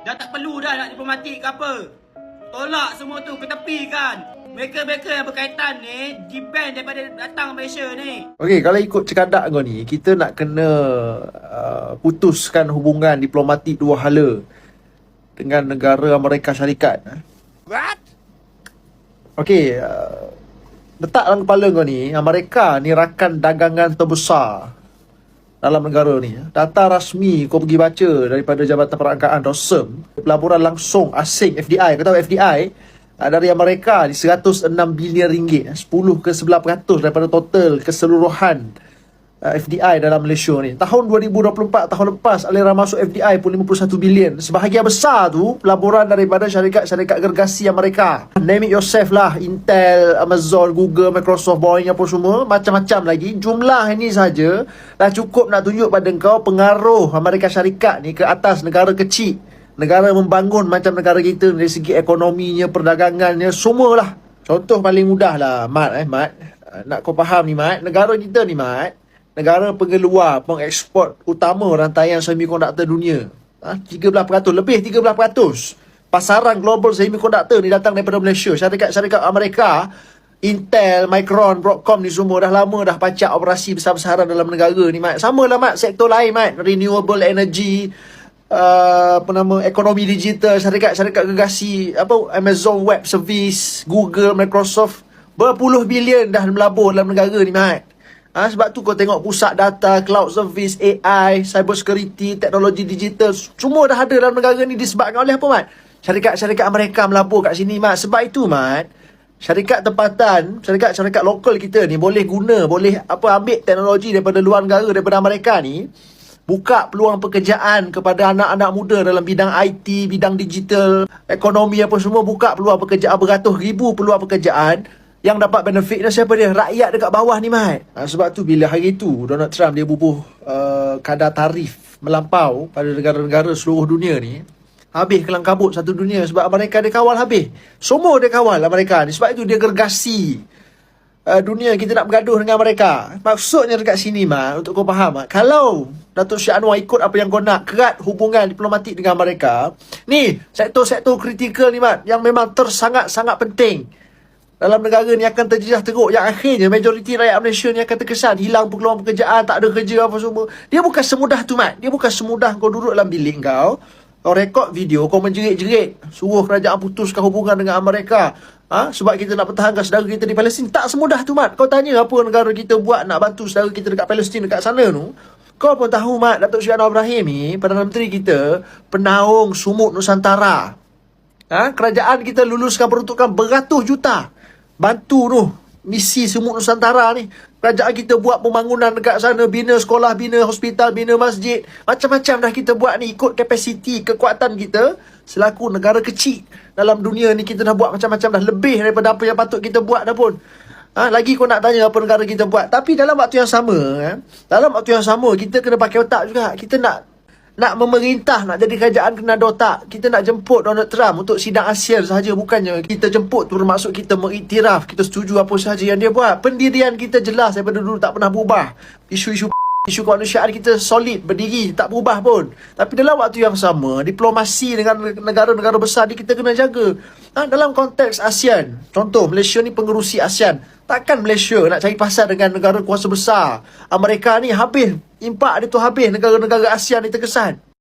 Dah tak perlu dah nak diplomatik ke apa. Tolak semua tu, ketepikan. Mereka-mereka yang berkaitan ni, di-ban daripada datang Malaysia ni. Okey, kalau ikut cekadak kau ni, kita nak kena uh, putuskan hubungan diplomatik dua hala dengan negara Amerika Syarikat. What? Okey, uh, letak dalam kepala kau ni, Amerika ni rakan dagangan terbesar dalam negara ni. Data rasmi kau pergi baca daripada Jabatan Perangkaan ROSM, pelaburan langsung asing FDI. Kau tahu FDI? dari Amerika ni 106 bilion ringgit 10 ke 11% daripada total keseluruhan uh, FDI dalam Malaysia ni tahun 2024 tahun lepas aliran masuk FDI pun 51 bilion sebahagian besar tu pelaburan daripada syarikat-syarikat gergasi Amerika name it yourself lah Intel, Amazon, Google, Microsoft, Boeing apa semua macam-macam lagi jumlah ini saja dah cukup nak tunjuk pada kau pengaruh Amerika Syarikat ni ke atas negara kecil negara membangun macam negara kita dari segi ekonominya, perdagangannya, semualah. Contoh paling mudah lah, Mat eh, Mat. Nak kau faham ni, Mat. Negara kita ni, Mat. Negara pengeluar, pengeksport utama rantaian semikonduktor dunia. Ha? 13%, lebih 13%. Pasaran global semikonduktor ni datang daripada Malaysia. Syarikat-syarikat Amerika, Intel, Micron, Broadcom ni semua dah lama dah pacak operasi besar-besaran dalam negara ni, Mat. Sama lah, Mat. Sektor lain, Mat. Renewable energy, uh, apa nama ekonomi digital syarikat-syarikat gegasi apa Amazon Web Service Google Microsoft berpuluh bilion dah melabur dalam negara ni Mat Ha, sebab tu kau tengok pusat data, cloud service, AI, cyber security, teknologi digital Semua dah ada dalam negara ni disebabkan oleh apa Mat? Syarikat-syarikat Amerika melabur kat sini Mat Sebab itu Mat Syarikat tempatan, syarikat-syarikat lokal kita ni boleh guna, boleh apa ambil teknologi daripada luar negara, daripada Amerika ni buka peluang pekerjaan kepada anak-anak muda dalam bidang IT, bidang digital, ekonomi apa semua buka peluang pekerjaan beratus ribu peluang pekerjaan yang dapat benefit dan siapa dia? Rakyat dekat bawah ni, Mat. Ha, sebab tu bila hari tu Donald Trump dia bubuh uh, kadar tarif melampau pada negara-negara seluruh dunia ni, habis kelang kabut satu dunia sebab Amerika dia kawal habis. Semua dia kawal Amerika ni. Sebab itu dia gergasi uh, dunia kita nak bergaduh dengan mereka. Maksudnya dekat sini mak untuk kau faham mak. Kalau Datuk Syed Anwar ikut apa yang kau nak, kerat hubungan diplomatik dengan mereka. Ni, sektor-sektor kritikal ni mak yang memang tersangat-sangat penting. Dalam negara ni akan terjejas teruk. Yang akhirnya majoriti rakyat Malaysia ni akan terkesan Hilang peluang pekerjaan Tak ada kerja apa semua. Dia bukan semudah tu Mat. Dia bukan semudah kau duduk dalam bilik kau Kau rekod video Kau menjerit-jerit Suruh kerajaan putuskan hubungan dengan Amerika. Ha? Sebab kita nak pertahankan saudara kita di Palestin. Tak semudah tu Mat. Kau tanya apa negara kita buat Nak bantu saudara kita dekat Palestin Dekat sana tu. Kau pun tahu Mat Datuk Anwar Ibrahim ni Perdana Menteri kita Penaung Sumut Nusantara. Ha? Kerajaan kita luluskan peruntukan beratus juta Bantu tu Misi Sumut Nusantara ni. Kerajaan kita buat pembangunan dekat sana Bina sekolah, bina hospital, bina masjid. Macam-macam dah kita buat ni Ikut kapasiti, kekuatan kita Selaku negara kecil. Dalam dunia ni kita dah buat macam-macam dah Lebih daripada apa yang patut kita buat dah pun. Ha, Lagi kau nak tanya apa negara kita buat. Tapi dalam waktu yang sama eh, Dalam waktu yang sama Kita kena pakai otak juga. Kita nak nak memerintah, nak jadi kerajaan kena ada otak. Kita nak jemput Donald Trump untuk sidang ASEAN sahaja. Bukannya kita jemput tu bermaksud kita mengiktiraf, kita setuju apa sahaja yang dia buat. Pendirian kita jelas daripada dulu tak pernah berubah. Isu-isu isu kemanusiaan kita solid, berdiri, tak berubah pun. Tapi dalam waktu yang sama, diplomasi dengan negara-negara besar ni kita kena jaga. Ha, dalam konteks ASEAN, contoh Malaysia ni pengerusi ASEAN. Takkan Malaysia nak cari pasal dengan negara kuasa besar. Amerika ni habis, impak dia tu habis negara-negara ASEAN ni terkesan.